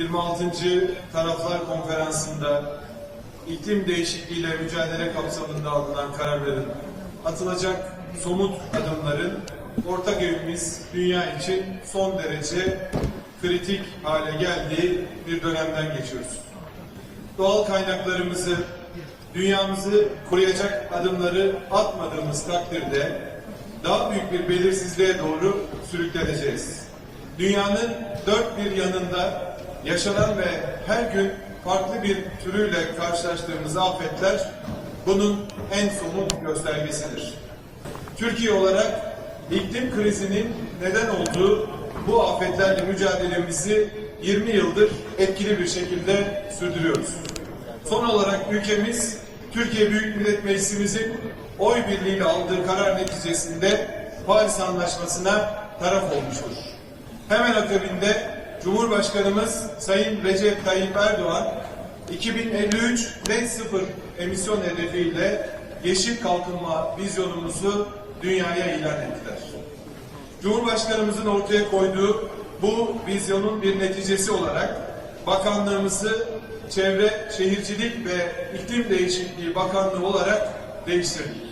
26. Taraflar Konferansı'nda iklim değişikliğiyle mücadele kapsamında alınan kararların atılacak somut adımların ortak evimiz dünya için son derece kritik hale geldiği bir dönemden geçiyoruz. Doğal kaynaklarımızı, dünyamızı koruyacak adımları atmadığımız takdirde daha büyük bir belirsizliğe doğru sürükleneceğiz. Dünyanın dört bir yanında yaşanan ve her gün farklı bir türüyle karşılaştığımız afetler bunun en somut göstergesidir. Türkiye olarak iklim krizinin neden olduğu bu afetlerle mücadelemizi 20 yıldır etkili bir şekilde sürdürüyoruz. Son olarak ülkemiz Türkiye Büyük Millet Meclisimizin oy birliğiyle aldığı karar neticesinde Paris Anlaşması'na taraf olmuştur. Hemen akabinde Cumhurbaşkanımız Sayın Recep Tayyip Erdoğan 2053 net sıfır emisyon hedefiyle yeşil kalkınma vizyonumuzu dünyaya ilan ettiler. Cumhurbaşkanımızın ortaya koyduğu bu vizyonun bir neticesi olarak bakanlığımızı Çevre, Şehircilik ve İklim Değişikliği Bakanlığı olarak değiştirdik.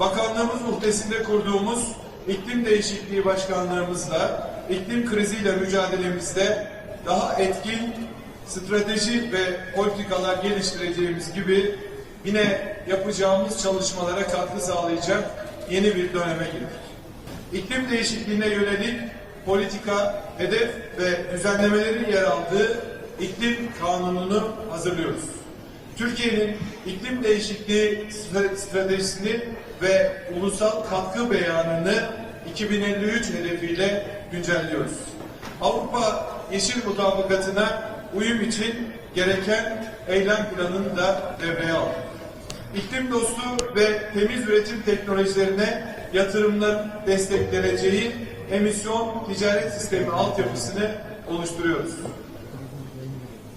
Bakanlığımız muhtesinde kurduğumuz İklim Değişikliği Başkanlığımızla iklim kriziyle mücadelemizde daha etkin strateji ve politikalar geliştireceğimiz gibi yine yapacağımız çalışmalara katkı sağlayacak yeni bir döneme girdik. İklim değişikliğine yönelik politika, hedef ve düzenlemelerin yer aldığı iklim kanununu hazırlıyoruz. Türkiye'nin iklim değişikliği stratejisini ve ulusal katkı beyanını 2053 hedefiyle güncelliyoruz. Avrupa Yeşil Mutabakatı'na uyum için gereken eylem planını da devreye aldık. İklim dostu ve temiz üretim teknolojilerine yatırımların destekleneceği emisyon ticaret sistemi altyapısını oluşturuyoruz.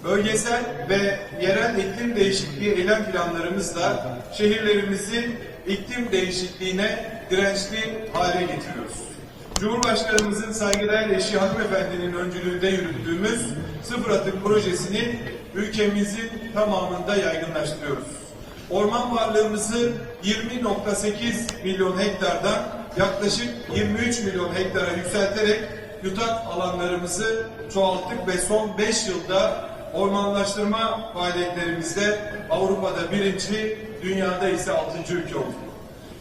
Bölgesel ve yerel iklim değişikliği eylem planlarımızla şehirlerimizi iklim değişikliğine dirençli hale getiriyoruz. Cumhurbaşkanımızın saygıdeğer eşi hanımefendinin öncülüğünde yürüttüğümüz sıfır atık projesini ülkemizin tamamında yaygınlaştırıyoruz. Orman varlığımızı 20.8 milyon hektardan yaklaşık 23 milyon hektara yükselterek yutak alanlarımızı çoğalttık ve son 5 yılda ormanlaştırma faaliyetlerimizde Avrupa'da birinci, dünyada ise altıncı ülke olduk.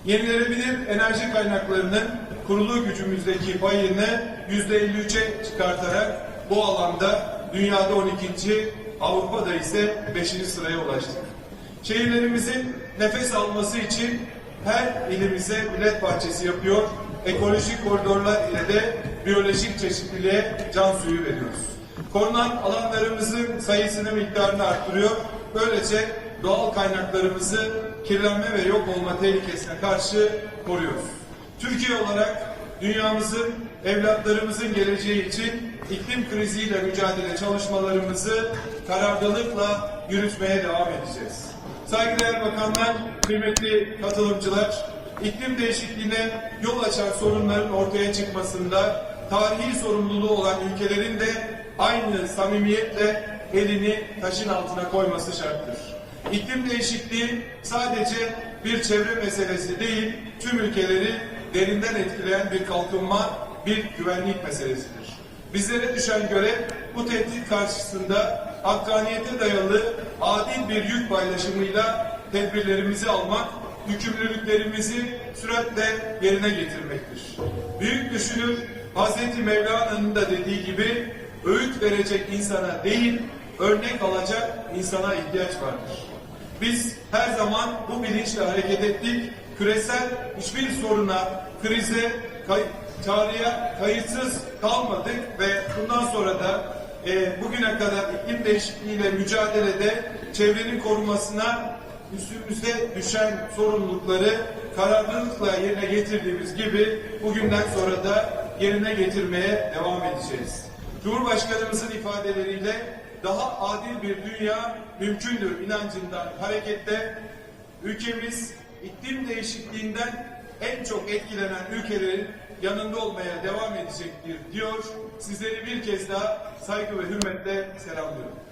Yenilenebilir enerji kaynaklarının kurulu gücümüzdeki payını yüzde 53'e çıkartarak bu alanda dünyada 12. Avrupa'da ise 5. sıraya ulaştık. Şehirlerimizin nefes alması için her ilimize millet bahçesi yapıyor, ekolojik koridorlar ile de biyolojik çeşitliliğe can suyu veriyoruz. Korunan alanlarımızın sayısını miktarını arttırıyor. Böylece doğal kaynaklarımızı kirlenme ve yok olma tehlikesine karşı koruyoruz. Türkiye olarak dünyamızın, evlatlarımızın geleceği için iklim kriziyle mücadele çalışmalarımızı kararlılıkla yürütmeye devam edeceğiz. Saygıdeğer bakanlar, kıymetli katılımcılar, iklim değişikliğine yol açan sorunların ortaya çıkmasında tarihi sorumluluğu olan ülkelerin de aynı samimiyetle elini taşın altına koyması şarttır. İklim değişikliği sadece bir çevre meselesi değil, tüm ülkeleri derinden etkileyen bir kalkınma, bir güvenlik meselesidir. Bizlere düşen görev bu tehdit karşısında hakkaniyete dayalı adil bir yük paylaşımıyla tedbirlerimizi almak, yükümlülüklerimizi süratle yerine getirmektir. Büyük düşünür Hazreti Mevlana'nın da dediği gibi öğüt verecek insana değil, örnek alacak insana ihtiyaç vardır. Biz her zaman bu bilinçle hareket ettik. Küresel hiçbir soruna, krize, kay çağrıya kayıtsız kalmadık ve bundan sonra da e, bugüne kadar iklim değişikliğiyle mücadelede çevrenin korunmasına üstümüze düşen sorumlulukları kararlılıkla yerine getirdiğimiz gibi bugünden sonra da yerine getirmeye devam edeceğiz. Cumhurbaşkanımızın ifadeleriyle daha adil bir dünya mümkündür inancından hareketle ülkemiz iklim değişikliğinden en çok etkilenen ülkelerin yanında olmaya devam edecektir diyor. Sizleri bir kez daha saygı ve hürmetle selamlıyorum.